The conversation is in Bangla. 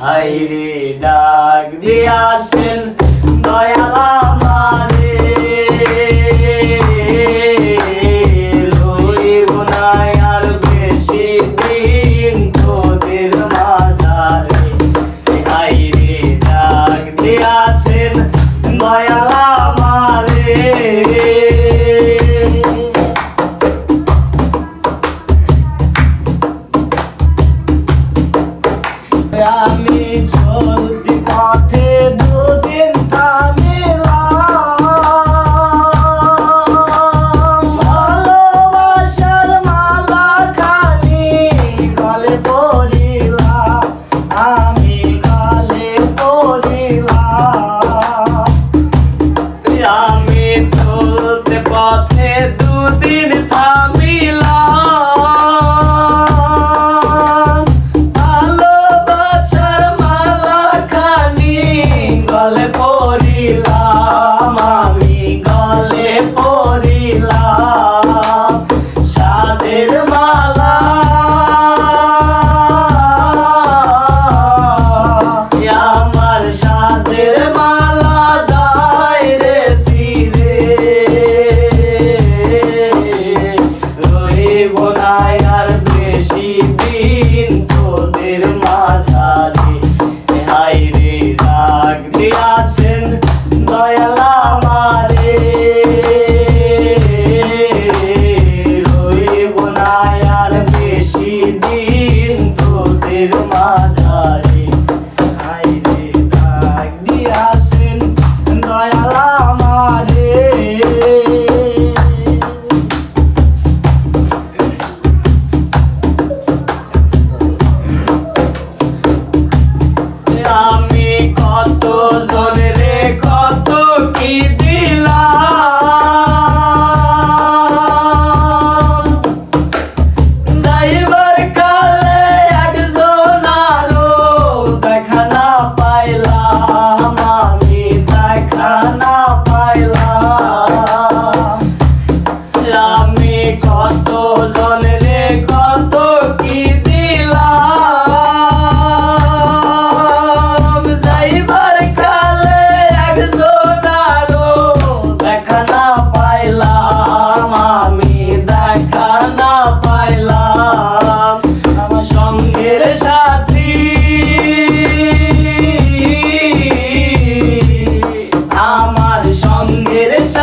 হাইরে ডাক দিয়াছেন দয়ালা Ah. সাথী। আমার সঙ্গের সাথী